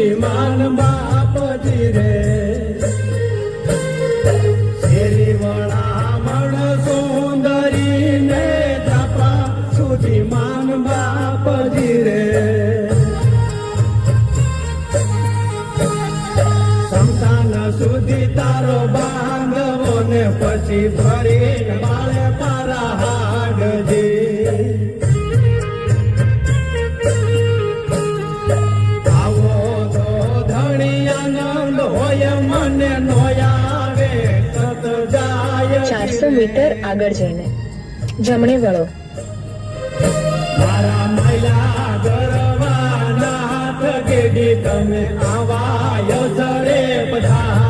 સુધી માન બાપજી ને તપા સુધી માન બાપજી રે. સંતાન સુધી તારો બાંધવો ને પછી ફરી બાળે પારા ચારસો મીટર આગળ જઈને. જમણે વળો. મારા તમે આવા પધારજો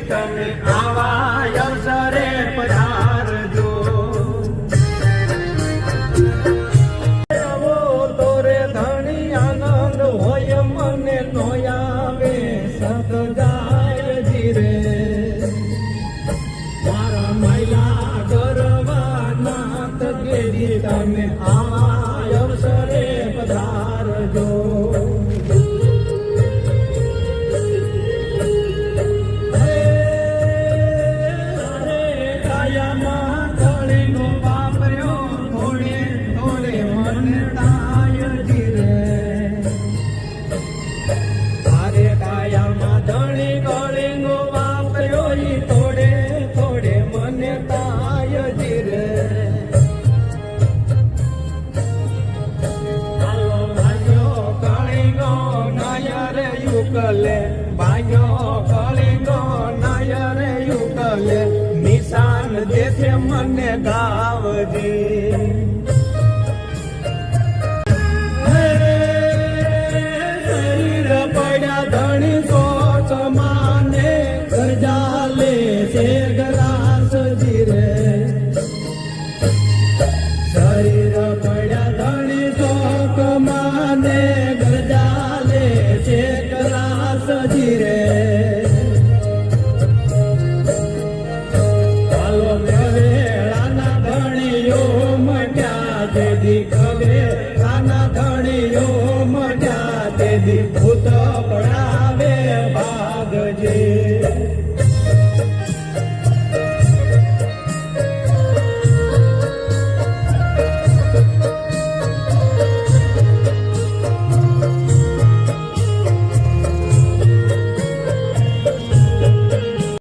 તમે આવા અવસરે પધારજો તોરે ધણી આનંદ હોય મને નોયાવે આવે સત જાય ધીરે મારા મહિલા ગરવા નાથ ગેડી તમે આવા યુકલે કળી કલિંગો નાયરે યુકલે નિશાન દેશે મને ગાવજી. भूता